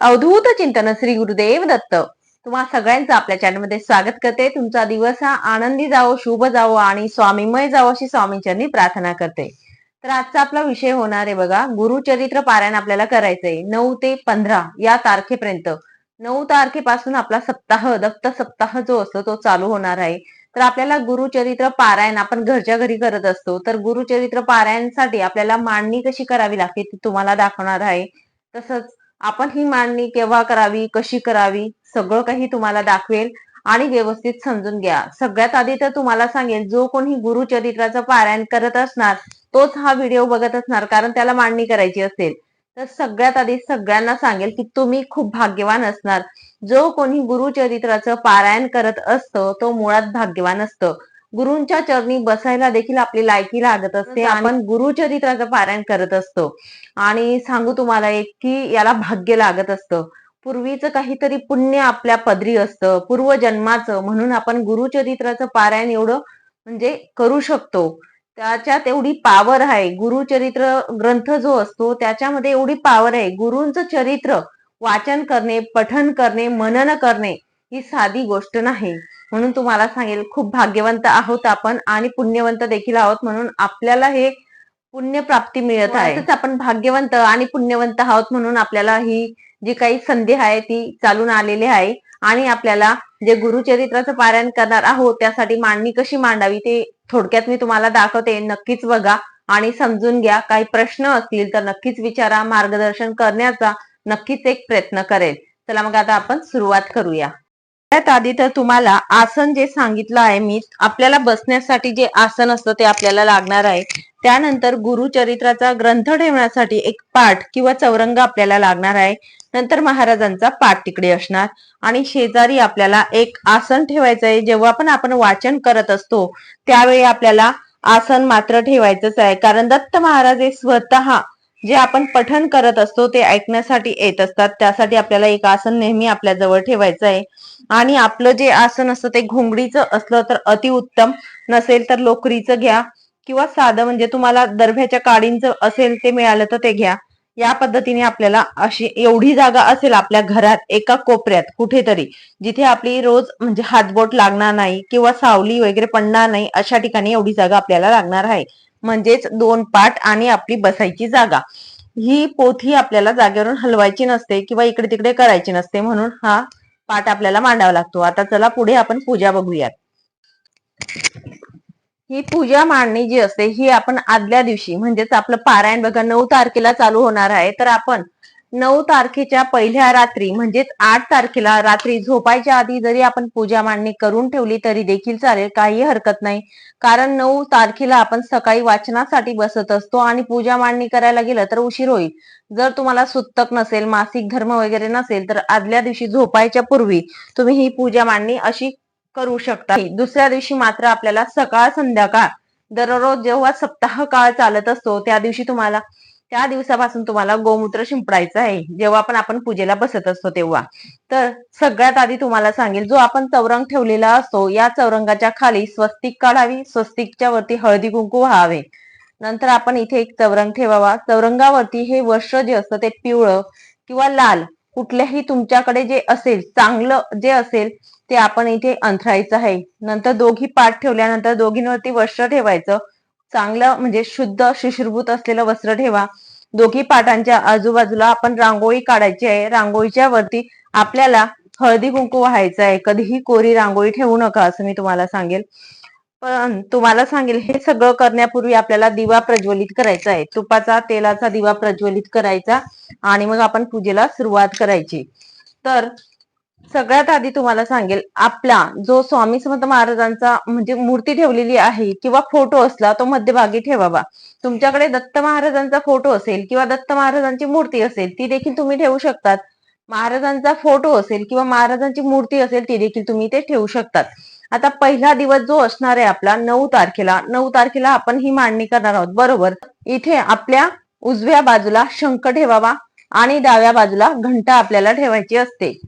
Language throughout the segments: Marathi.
अवधूत चिंतन श्री गुरुदेव दत्त. तुम्हा सगळ्यांचं आपल्या चॅनलमध्ये स्वागत करते. तुमचा दिवस हा आनंदी जावो शुभ जावो आणि स्वामीमय जावो अशी स्वामींच्यांनी प्रार्थना करते. तर आजचा आपला विषय होणार आहे बघा गुरुचरित्र पारायण आपल्याला करायचंय. नऊ ते पंधरा या तारखेपर्यंत. नऊ तारखेपासून आपला सप्ताह दत्त सप्ताह जो असतो तो चालू होणार आहे. तर आपल्याला गुरुचरित्र पारायण आपण घरच्या घरी करत असतो. तर गुरुचरित्र पारायणसाठी आपल्याला मांडणी कशी करावी लागते ती तुम्हाला दाखवणार आहे. तसंच आपण ही मांडणी केव्हा करावी कशी करावी सगळं काही तुम्हाला दाखवेल आणि व्यवस्थित समजून घ्या. सगळ्यात आधी तर तुम्हाला सांगेल जो कोणी गुरुचरित्राचं पारायण करत असणार तोच हा व्हिडिओ बघत असणार कारण त्याला मांडणी करायची असेल. तर सगळ्यात आधी सगळ्यांना सांगेल की तुम्ही खूप भाग्यवान असणार. जो कोणी गुरुचरित्राचं पारायण करत असतं तो मुळात भाग्यवान असतं. गुरूंच्या चरणी बसायला देखील आपली लायकी लागत असते. आपण गुरुचरित्राचं पारायण करत असतो. आणि सांगू तुम्हाला एक की याला भाग्य लागत असतं. पूर्वीचं काहीतरी पुण्य आपल्या पदरी असतं. पूर्वजन्माचं म्हणून आपण गुरुचरित्राचं पारायण एवढं म्हणजे करू शकतो. त्याच्यात एवढी पावर आहे. गुरुचरित्र ग्रंथ जो असतो त्याच्यामध्ये एवढी पावर आहे. गुरूंचं चरित्र वाचन करणे पठन करणे मनन करणे ही साधी गोष्ट नाही. म्हणून तुम्हाला सांगेल खूप भाग्यवंत आहोत आपण आणि पुण्यवंत देखील आहोत. म्हणून आपल्याला हे पुण्य प्राप्ती मिळत आहे. आपण भाग्यवंत आणि पुण्यवंत आहोत म्हणून आपल्याला ही जी काही संधी आहे ती चालून आलेली आहे. आणि आपल्याला जे गुरुचरित्राचं पारायण करणार आहोत त्यासाठी मांडणी कशी मांडावी ते थोडक्यात मी तुम्हाला दाखवते. नक्कीच बघा आणि समजून घ्या. काही प्रश्न असतील तर नक्कीच विचारा. मार्गदर्शन करण्याचा नक्कीच एक प्रयत्न करेल चला मग आता आपण सुरुवात करूया. सगळ्यात आधी तर तुम्हाला आसन जे सांगितलं आहे मी आपल्याला बसण्यासाठी जे आसन असतं ते आपल्याला लागणार आहे. त्यानंतर गुरुचरित्राचा ग्रंथ ठेवण्यासाठी एक पाठ किंवा चौरंग आपल्याला लागणार आहे. नंतर महाराजांचा पाठ तिकडे असणार. आणि शेजारी आपल्याला एक आसन ठेवायचं आहे. जेव्हा पण आपण वाचन करत असतो त्यावेळी आपल्याला आसन मात्र ठेवायचंच आहे. कारण दत्त महाराज हे स्वतः जे आपण पठन करत असतो ते ऐकण्यासाठी येत असतात. त्यासाठी आपल्याला एक आसन नेहमी आपल्या जवळ ठेवायचं आहे. आणि आपलं जे आसन असतं ते घोंगडीचं असलं तर अतिउत्तम नसेल तर लोकरीचं घ्या. किंवा साधं म्हणजे तुम्हाला दर्भ्याच्या काडींचं असेल ते मिळालं तर ते घ्या. या पद्धतीने आपल्याला अशी एवढी जागा असेल आपल्या घरात एका कोपऱ्यात कुठेतरी जिथे आपली रोज म्हणजे हातबोट लागणार नाही किंवा सावली वगैरे पडणार नाही अशा ठिकाणी एवढी जागा आपल्याला लागणार आहे. म्हणजेच दोन पाठ आणि आपली बसायची जागा. ही पोथी आपल्याला जागेवरून हलवायची नसते किंवा इकडे तिकडे करायची नसते म्हणून हा पाठ आपल्याला मांडावा लागतो. आता चला पुढे आपण पूजा बघूयात. ही पूजा मांडणी जी असते ही आपण आदल्या दिवशी म्हणजेच आपलं पारायण बघा नऊ तारखेला चालू होणार आहे. तर आपण नऊ तारखेच्या पहिल्या रात्री म्हणजेच आठ तारखेला रात्री झोपायच्या आधी जरी आपण पूजा मांडणी करून ठेवली तरी देखील चालेल काही हरकत नाही. कारण नऊ तारखेला आपण सकाळी वाचनासाठी बसत असतो आणि पूजा मांडणी करायला गेलं तर उशीर होईल. जर तुम्हाला सुत्तक नसेल मासिक धर्म वगैरे नसेल तर आदल्या दिवशी झोपायच्या पूर्वी तुम्ही ही पूजा मांडणी अशी करू शकता. दुसऱ्या दिवशी मात्र आपल्याला सकाळ संध्याकाळ दररोज जेव्हा सप्ताह काळ चालत असतो त्या दिवशी तुम्हाला त्या दिवसापासून तुम्हाला गोमूत्र शिंपडायचं आहे. जेव्हा आपण आपण पूजेला बसत असतो तेव्हा. तर सगळ्यात आधी तुम्हाला सांगेल जो आपण चौरंग ठेवलेला असतो या चौरंगाच्या खाली स्वस्तिक काढावी स्वस्तिकच्या वरती हळदी कुंकू व्हावे. नंतर आपण इथे एक चौरंग ठेवावा. चौरंगावरती हे वस्त्र जे असतं ते पिवळं किंवा लाल कुठल्याही तुमच्याकडे जे असेल चांगलं जे असेल ते आपण इथे अंथरायचं आहे. नंतर दोघी पाठ ठेवल्यानंतर दोघींवरती वस्त्र ठेवायचं. चांगलं म्हणजे शुद्ध शिशिरभूत असलेलं वस्त्र ठेवा. दोघी पाठांच्या आजूबाजूला आपण रांगोळी काढायची आहे. रांगोळीच्या वरती आपल्याला हळदी कुंकू व्हायचं आहे. कधीही कोरी रांगोळी ठेवू नका असं मी तुम्हाला सांगेल. पण तुम्हाला सांगेल हे सगळं करण्यापूर्वी आपल्याला दिवा प्रज्वलित करायचा आहे. तुपाचा तेलाचा दिवा प्रज्वलित करायचा आणि मग आपण पूजेला सुरुवात करायची. तर सगळ्यात आधी तुम्हाला सांगेल आपला जो स्वामी समर्थ महाराजांचा म्हणजे मूर्ती ठेवलेली आहे किंवा फोटो असला तो मध्यभागी ठेवावा. तुमच्याकडे दत्त महाराजांचा फोटो असेल किंवा दत्त महाराजांची मूर्ती असेल ती देखील तुम्ही ठेवू शकतात. महाराजांचा फोटो असेल किंवा महाराजांची मूर्ती असेल ती देखील तुम्ही ते ठेवू शकतात. आता पहिला दिवस जो असणार आहे आपला नऊ तारखेला नऊ तारखेला आपण ही मांडणी करणार आहोत. बरोबर? इथे आपल्या उजव्या बाजूला शंख ठेवावा आणि डाव्या बाजूला घंटा आपल्याला ठेवायची असते.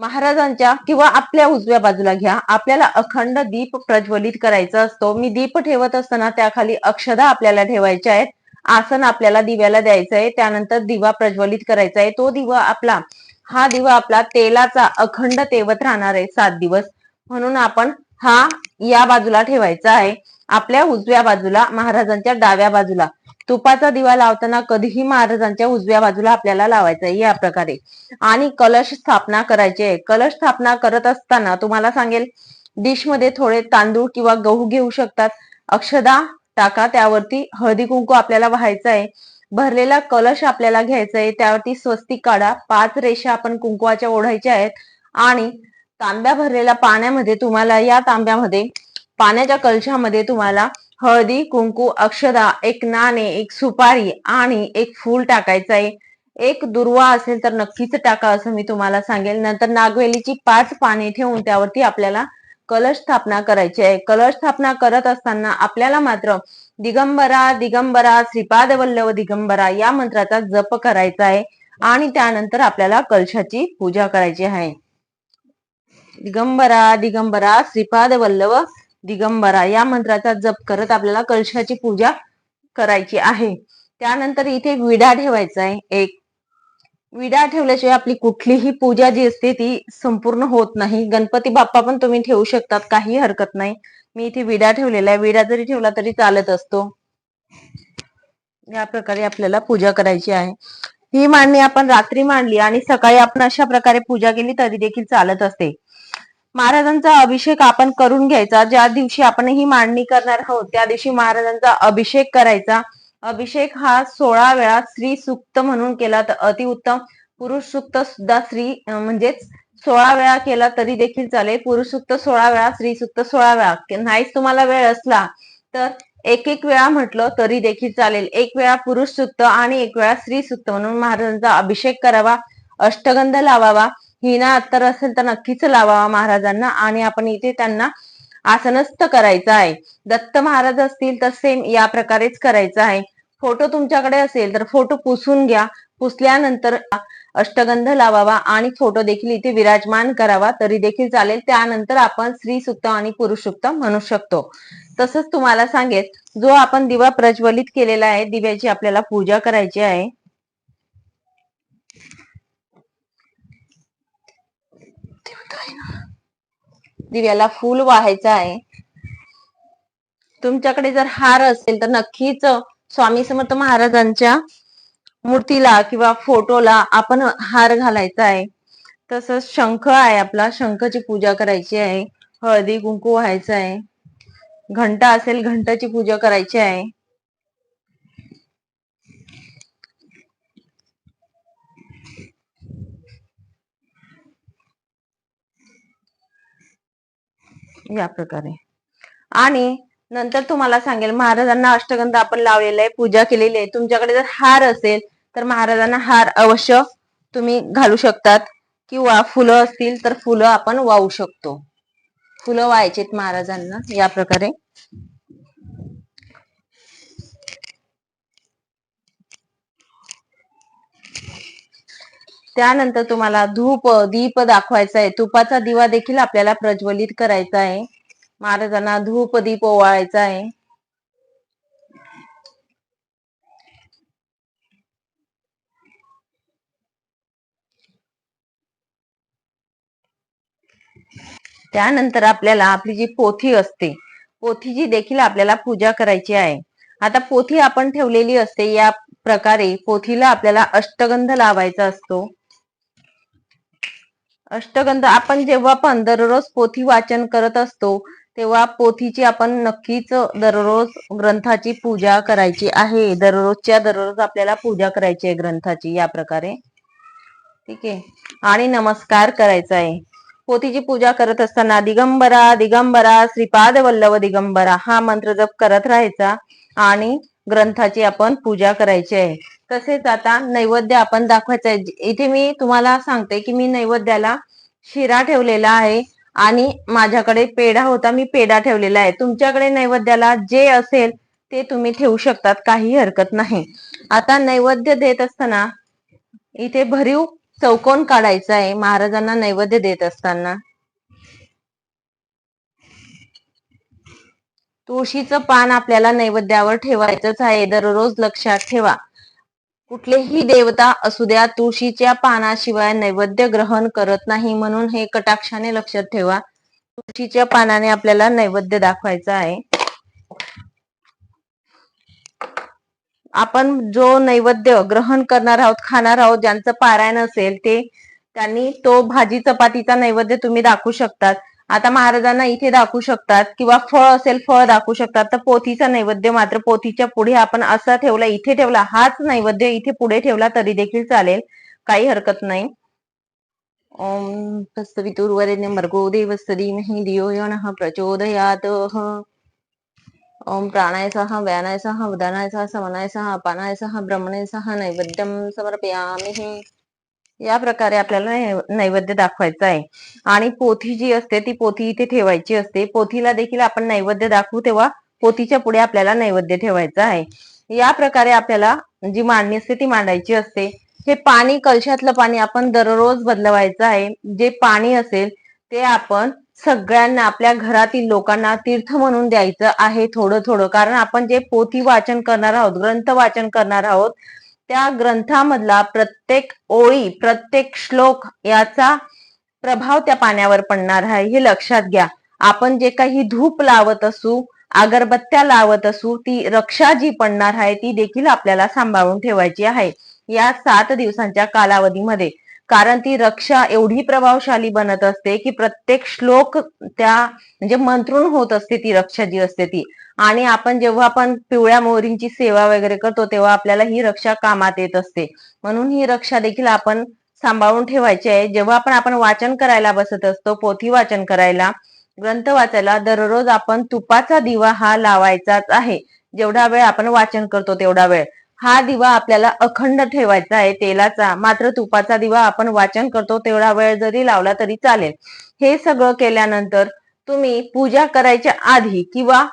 महाराजांच्या किंवा आपल्या उजव्या बाजूला घ्या. आपल्याला अखंड दीप प्रज्वलित करायचा असतो. मी दीप ठेवत असताना त्याखाली अक्षदा आपल्याला ठेवायच्या आहेत. आसन आपल्याला दिव्याला द्यायचं आहे. त्यानंतर दिवा प्रज्वलित करायचा आहे. तो दिवा आपला हा दिवा आपला तेलाचा अखंड तेवत राहणार आहे सात दिवस. म्हणून आपण हा या बाजूला ठेवायचा आहे. आपल्या उजव्या बाजूला महाराजांच्या डाव्या बाजूला. तुपाचा दिवा लावताना कधीही महाराजांच्या उजव्या बाजूला आपल्याला लावायचा आहे या प्रकारे. आणि कलश स्थापना करायची. आहे कलश स्थापना करत असताना तुम्हाला सांगेल डिशमध्ये थोडे तांदूळ किंवा गहू घेऊ शकतात. अक्षदा टाका त्यावरती हळदी कुंकू आपल्याला व्हायचं आहे भरलेला कलश आपल्याला घ्यायचा आहे त्यावरती स्वस्तिक काढा. पाच रेषा आपण कुंकुवाच्या ओढायच्या आहेत. आणि तांब्या भरलेल्या पाण्यामध्ये तुम्हाला या तांब्यामध्ये पाण्याच्या कलशामध्ये तुम्हाला हळदी कुंकू अक्षदा एक नाणे एक सुपारी आणि एक फूल टाकायचं आहे. एक दुर्वा असेल तर नक्कीच टाका असं मी तुम्हाला सांगेल. नंतर नागवेलीची पाच पाने ठेवून त्यावरती आपल्याला कलश स्थापना करायची आहे. कलश स्थापना करत असताना आपल्याला मात्र दिगंबरा दिगंबरा श्रीपाद वल्लभ दिगंबरा या मंत्राचा जप करायचा आहे आणि त्यानंतर आपल्याला कलशाची पूजा करायची आहे. दिगंबरा दिगंबरा श्रीपाद वल्लभ दिगंबरा या मंत्राचा जप करत आपल्याला कलशाची पूजा करायची आहे. त्यानंतर इथे विडा ठेवायचा आहे. एक विडा ठेवल्याशिवाय आपली कुठलीही पूजा जी असते ती संपूर्ण होत नाही. गणपती बाप्पा पण तुम्ही ठेवू शकतात काही हरकत नाही. मी इथे विडा ठेवलेला आहे. विडा जरी ठेवला तरी चालत असतो. या प्रकारे आपल्याला पूजा करायची आहे. ही मांडणी आपण रात्री मांडली आणि सकाळी आपण अशा प्रकारे पूजा केली तरी देखील चालत असते. महाराजांचा अभिषेक आपण करून घ्यायचा. ज्या दिवशी आपण ही मांडणी करणार आहोत त्या दिवशी महाराजांचा अभिषेक करायचा. अभिषेक हा सोळा वेळा स्त्री सुक्त म्हणून केला तर अतिउत्तम पुरुष सुक्त सुद्धा स्त्री म्हणजेच सोळा वेळा केला तरी देखील चालेल. पुरुष सुक्त सोळा वेळा स्त्री सुक्त सोळा वेळा. नाहीच तुम्हाला वेळ असला तर एक एक वेळा म्हटलं तरी देखील चालेल. एक वेळा पुरुष सुक्त आणि एक वेळा स्त्री सुक्त म्हणून महाराजांचा अभिषेक करावा. अष्टगंध लावावा. हिना अत्तर असेल तर नक्कीच लावावा महाराजांना आणि आपण इथे त्यांना आसनस्थ करायचं आहे. दत्त महाराज असतील तर सेम या प्रकारेच करायचं आहे. फोटो तुमच्याकडे असेल तर फोटो पुसून घ्या. पुसल्यानंतर अष्टगंध लावावा आणि फोटो देखील इथे विराजमान करावा. तरी देखील चालेल. त्यानंतर आपण स्त्री सुक्त आणि पुरुष सुक्त म्हणू शकतो. तसंच तुम्हाला सांगेल जो आपण दिवा प्रज्वलित केलेला आहे दिव्याची आपल्याला पूजा करायची आहे. दिव्याला फूल वाहायचं आहे. तुमच्याकडे जर हार असेल तर नक्कीच स्वामी समर्थ महाराजांच्या मूर्तीला किंवा फोटोला आपण हार घालायचा आहे. तसंच शंख आहे आपला शंखची पूजा करायची आहे. हळदी कुंकू व्हायचं आहे. घंटा असेल घंटाची पूजा करायची आहे. या प्रकारे. आणि नंतर तुम्हाला सांगेल महाराजांना अष्टगंध आपण लावलेला आहे पूजा केलेली आहे. तुमच्याकडे जर हार असेल तर महाराजांना हार अवश्य तुम्ही घालू शकतात. किंवा फुलं असतील तर फुलं आपण वाहू शकतो. फुलं वाहायचेत महाराजांना या प्रकारे. त्यानंतर तुम्हाला धूप दीप दाखवायचा आहे तुपाचा दिवा देखील आपल्याला प्रज्वलित करायचा आहे महाराजांना धूप दीप ओवाळायचा आहे त्यानंतर आपल्याला आपली जी पोथी असते पोथीची देखील आपल्याला पूजा करायची आहे. आता पोथी आपण ठेवलेली असते या प्रकारे पोथीला आपल्याला अष्टगंध लावायचा असतो. अष्टगंध आपण जेव्हा पण दररोज पोथी वाचन करत असतो तेव्हा पोथीची आपण नक्कीच दररोज ग्रंथाची पूजा करायची आहे. दररोजच्या दररोज आपल्याला पूजा करायची आहे ग्रंथाची या प्रकारे. ठीक आहे. आणि नमस्कार करायचा आहे. पोथीची पूजा करत असताना दिगंबरा दिगंबरा श्रीपाद वल्लभ दिगंबरा हा मंत्र जप करत राहायचा आणि ग्रंथाची आपण पूजा करायची आहे. तसेच आता नैवेद्य आपण दाखवायचं आहे इथे मी तुम्हाला सांगते की मी नैवेद्याला शिरा ठेवलेला आहे आणि माझ्याकडे पेढा होता मी पेढा ठेवलेला आहे. तुमच्याकडे नैवेद्याला जे असेल ते तुम्ही ठेवू शकतात काही हरकत नाही. आता नैवेद्य देत असताना इथे भरीव चौकोन काढायचा आहे महाराजांना नैवेद्य देत असताना. तुळशीचं पान आपल्याला नैवेद्यावर ठेवायचंच आहे दररोज लक्षात ठेवा. कुठलेही देवता असू द्या तुळशीच्या पानाशिवाय नैवेद्य ग्रहण करत नाही म्हणून हे कटाक्षाने लक्षात ठेवा. तुळशीच्या पानाने आपल्याला नैवेद्य दाखवायचा आहे. आपण जो नैवेद्य ग्रहण करणार आहोत खाणार आहोत ज्यांचं पारायण असेल ते त्यांनी तो भाजी चपातीचा नैवेद्य तुम्ही दाखवू शकतात. आता महाराजांना इथे दाखवू शकतात किंवा फळ असेल फळ दाखवू शकतात. तर पोथीचा नैवेद्य मात्र पोथीच्या पुढे आपण असा ठेवला इथे ठेवला हाच नैवेद्य इथे पुढे ठेवला तरी देखील चालेल. काही हरकत नाही. ओम तस्तवितुर्वरेण्यं भर्गो देवस्य मही दियो यो नः ओम प्राणाय सह व्यानाय सह वदनाय सह समनाय सह अपानाय सह ब्रह्मणे सह नैवेद्यम समर्पयामि. या प्रकारे आपल्याला नैवेद्य दाखवायचा आहे. आणि पोथी जी असते ती पोथी इथे ठेवायची असते. पोथीला देखील आपण नैवेद्य दाखवू तेव्हा पोथीच्या पुढे आपल्याला नैवेद्य ठेवायचं आहे. या प्रकारे आपल्याला जी मांडणी असते ती मांडायची असते. हे पाणी कलशातलं पाणी आपण दररोज बदलवायचं आहे. जे पाणी असेल ते आपण सगळ्यांना आपल्या घरातील लोकांना तीर्थ म्हणून द्यायचं आहे थोडं थोडं कारण आपण जे पोथी वाचन करणार आहोत ग्रंथ वाचन करणार आहोत त्या ग्रंथामधला प्रत्येक ओळी प्रत्येक श्लोक याचा प्रभाव त्या पाण्यावर पडणार आहे. हे लक्षात घ्या. आपण जे काही धूप लावत असू अगरबत्त्या लावत असू ती रक्षा जी पडणार आहे ती देखील आपल्याला सांभाळून ठेवायची आहे. या सात दिवसांच्या कालावधीमध्ये. कारण ती रक्षा एवढी प्रभावशाली बनत असते की प्रत्येक श्लोक त्या म्हणजे मंत्रून होत असते ती रक्षा जी असते ती. आणि आपण जेव्हा आपण पिवळ्या मोहरींची सेवा वगैरे करतो तेव्हा आपल्याला ही रक्षा कामात येत असते. म्हणून ही रक्षा देखील आपण सांभाळून ठेवायची आहे. जेव्हा आपण आपण वाचन करायला बसत असतो पोथी वाचन करायला ग्रंथ वाचायला दररोज आपण तुपाचा दिवा हा लावायचाच आहे. जेवढा वेळ आपण वाचन करतो तेवढा वेळ. हा दिवा आपल्याला अखंड ठेवायचा आहे. तेलाचा मात्र तुपाचा दिवा आपण वाचन करतो तेवढा वेळ जरी लावला तरी चालेल. हे सगळं केल्यानंतर तुम्ही पूजा करायच्या आधी किंवा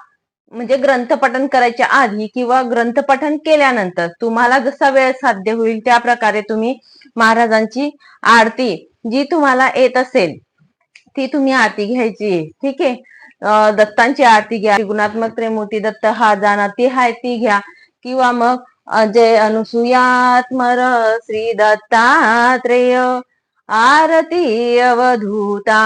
म्हणजे ग्रंथपठन करायच्या आधी किंवा ग्रंथपठन केल्यानंतर तुम्हाला जसा वेळ साध्य होईल त्या प्रकारे तुम्ही महाराजांची आरती जी तुम्हाला येत असेल ती तुम्ही आरती घ्यायची. ठीक आहे? दत्तांची आरती घ्या गुणात्मक त्रिमूर्ती दत्त हा जाणा ती हाय ती घ्या. किंवा मग अजय अनुसुयात्मर श्री दत्तात्रेय आरती अवधूता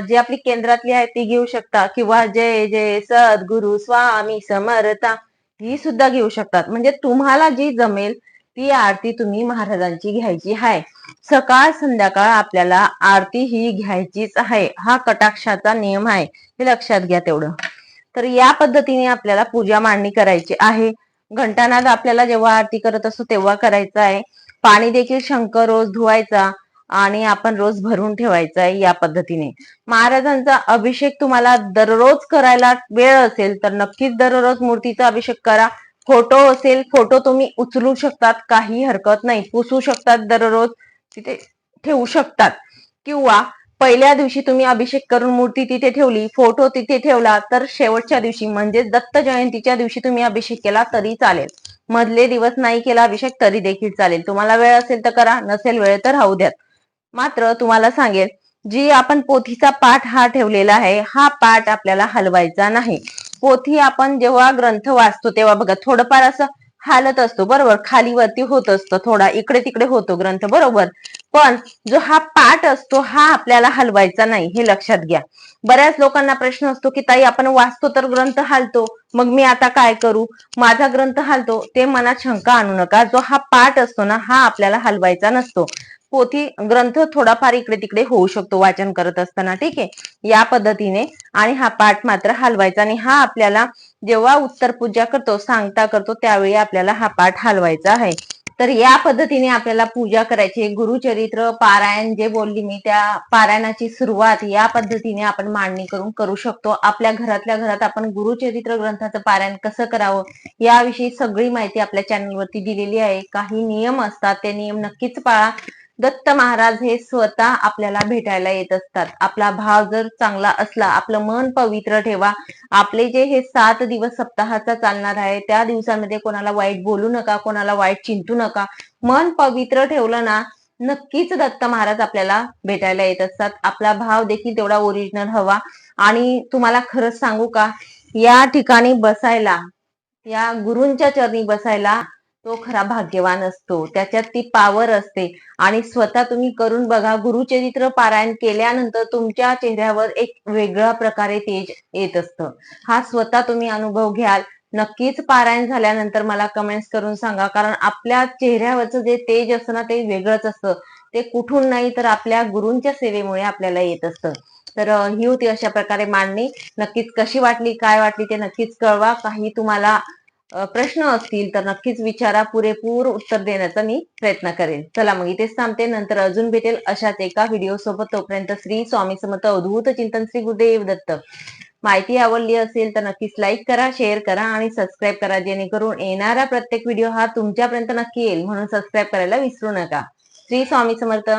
जी आपली केंद्रातली आहे ती घेऊ शकता. किंवा जय जय सद्गुरु स्वामी समर्था ही सुद्धा घेऊ शकतात. म्हणजे तुम्हाला जी जमेल ती आरती तुम्ही महाराजांची घ्यायची आहे. सकाळ संध्याकाळ आपल्याला आरती ही घ्यायचीच आहे. हा कटाक्षाचा नियम आहे. हे लक्षात घ्या तेवढं. तर या पद्धतीने आपल्याला पूजा मांडणी करायची आहे. घंटानाद आपल्याला जेव्हा आरती करत असतो तेव्हा करायचा आहे. पाणी देखील शंकर रोज धुवायचा. आणि आपण रोज भरून ठेवायचा आहे या पद्धतीने. महाराजांचा अभिषेक तुम्हाला दररोज करायला वेळ असेल तर नक्कीच दररोज मूर्तीचा अभिषेक करा. फोटो असेल फोटो तुम्ही उचलू शकतात काही हरकत नाही. पुसू शकतात दररोज तिथे ठेवू शकतात. किंवा पहिल्या दिवशी तुम्ही अभिषेक करून मूर्ती तिथे ठेवली फोटो तिथे ठेवला तर शेवटच्या दिवशी म्हणजे दत्त जयंतीच्या दिवशी तुम्ही अभिषेक केला तरी चालेल. मधले दिवस नाही केला अभिषेक तरी देखील चालेल. तुम्हाला वेळ असेल तर करा नसेल वेळ तर राहू द्यात. मात्र तुम्हाला सांगेल जी आपण पोथीचा पाठ हा ठेवलेला आहे हा पाठ आपल्याला हलवायचा नाही. पोथी आपण जेव्हा ग्रंथ वाचतो तेव्हा बघा थोडंफार असं हालत असतो बरोबर? खाली वरती होत असतो थोडा इकडे तिकडे होतो ग्रंथ बरोबर? पण जो हा पाठ असतो हा आपल्याला हलवायचा नाही हे लक्षात घ्या. बऱ्याच लोकांना प्रश्न असतो की ताई आपण वाचतो तर ग्रंथ हालतो मग मी आता काय करू? माझा ग्रंथ हालतो ते मनात शंका आणू नका. जो हा पाठ असतो ना हा आपल्याला हलवायचा नसतो. पोथी ग्रंथ थोडाफार इकडे तिकडे होऊ शकतो वाचन करत असताना. ठीक आहे? या पद्धतीने आणि हा पाठ मात्र हलवायचा आणि हा आपल्याला जेव्हा उत्तर पूजा करतो सांगता करतो त्यावेळी आपल्याला हा पाठ हलवायचा आहे. तर या पद्धतीने आपल्याला पूजा करायची. गुरुचरित्र पारायण जे बोलली मी त्या पारायणाची सुरुवात या पद्धतीने आपण मांडणी करून करू शकतो. आपल्या घरातल्या घरात आपण गुरुचरित्र ग्रंथाचं पारायण कसं करावं याविषयी सगळी माहिती आपल्या चॅनलवरती दिलेली आहे. काही नियम असतात ते नियम नक्कीच पाळा. दत्त महाराज हे स्वतः आपल्याला भेटायला येत असतात. आपला भाव जर चांगला असला आपलं मन पवित्र ठेवा. आपले जे हे सात दिवस सप्ताहाचा चालणार आहे त्या दिवसामध्ये कोणाला वाईट बोलू नका कोणाला वाईट चिंतू नका. मन पवित्र ठेवलं ना नक्कीच दत्त महाराज आपल्याला भेटायला येत असतात. आपला भाव देखील तेवढा ओरिजिनल हवा. आणि तुम्हाला खरंच सांगू का या ठिकाणी बसायला या गुरूंच्या चरणी बसायला तो खरा भाग्यवान असतो. त्याच्यात ती पावर असते. आणि स्वतः तुम्ही करून बघा गुरुचरित्र पारायण केल्यानंतर तुमच्या चेहऱ्यावर एक वेगळ्या प्रकारे तेज येत असतं. हा स्वतः तुम्ही अनुभव घ्याल. नक्कीच पारायण झाल्यानंतर मला कमेंट्स करून सांगा. कारण आपल्या चेहऱ्यावरचं जे तेज असतं ना ते वेगळंच असतं. ते कुठून नाही तर आपल्या गुरूंच्या सेवेमुळे आपल्याला येत असतं. तर ही होती अशा प्रकारे मांडणी. नक्कीच कशी वाटली काय वाटली ते नक्कीच कळवा. काही तुम्हाला प्रश्न असतील तर नक्कीच विचारा पुरेपूर उत्तर देण्याचा मी प्रयत्न करेन. चला मग इथेच थांबते. नंतर अजून भेटेल अशाच एका व्हिडिओ सोबत. तोपर्यंत श्री स्वामी समर्थ अवधूत चिंतन श्री गुरुदेव दत्त. माहिती आवडली असेल तर नक्कीच लाईक करा शेअर करा आणि सबस्क्राईब करा. जेणेकरून येणारा प्रत्येक व्हिडिओ हा तुमच्यापर्यंत नक्की येईल. म्हणून सबस्क्राईब करायला विसरू नका. श्री स्वामी समर्थ.